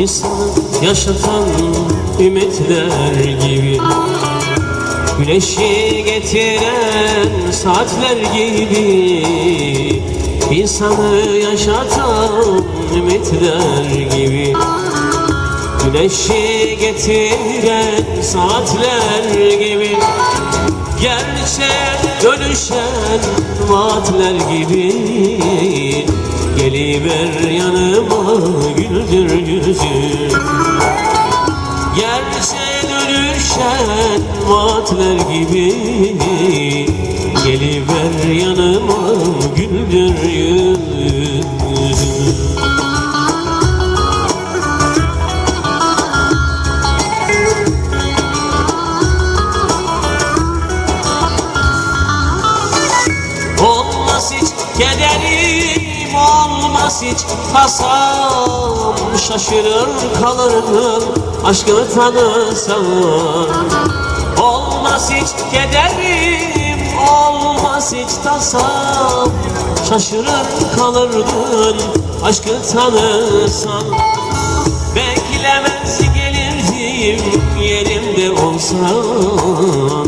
İnsanı yaşatan ümitler gibi. Güneşi getiren saatler gibi. İnsanı yaşatan ümitler gibi. Güneşi getiren saatler gibi. Gerçek dönüşen vaatler gibi Geliver yanıma güldür yüzü Gerçeğe dönüşen vaatler gibi. Geliver yanıma güldür yüzü hiç tasam Şaşırır kalırım aşkı tanısam. Olmaz hiç kederim, olmaz hiç tasam. Şaşırır kalırdın aşkı tanısam. Beklemez gelirdim yerimde olsan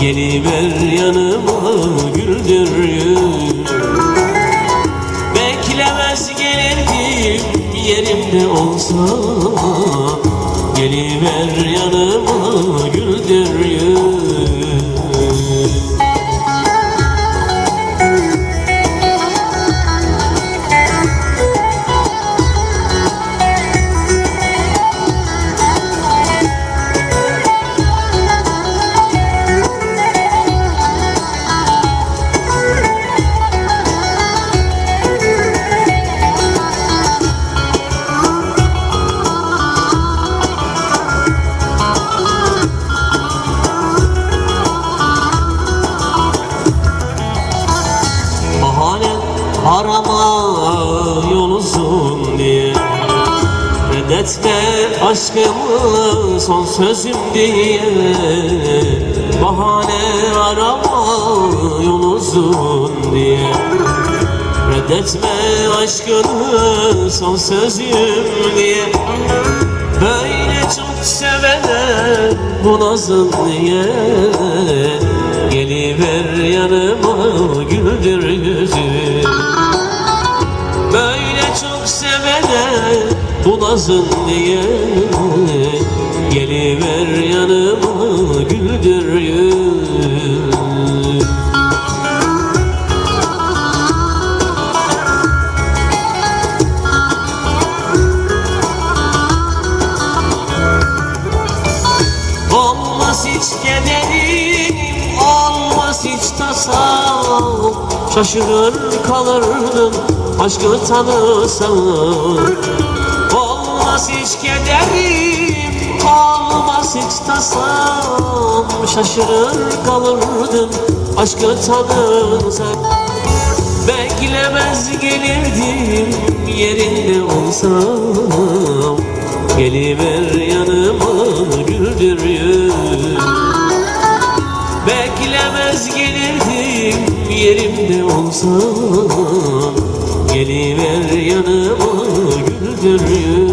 Geliver yanıma güldür yüz yerimde olsan Geliver yanıma güldür arama yol uzun diye. Reddetme aşkımı son sözüm diye. Bahane arama yol uzun diye. Reddetme aşkını son sözüm diye. Böyle çok sevene bu nazın niye Geliver yanıma güldür yüzü sevene bu nazın niye Geliver yanıma güldür yüzü Olmaz hiç kederim, olmaz hiç tasam. Şaşırır kalırdım aşkı tanısam Olmaz hiç kederim, olmaz hiç tasam Şaşırır kalırdım aşkı tanısam Beklemez gelirdim yerinde olsam. Geliver yanıma güldür Beklemez gelirdim yerimde olsam. Geliver yanıma güldür yüz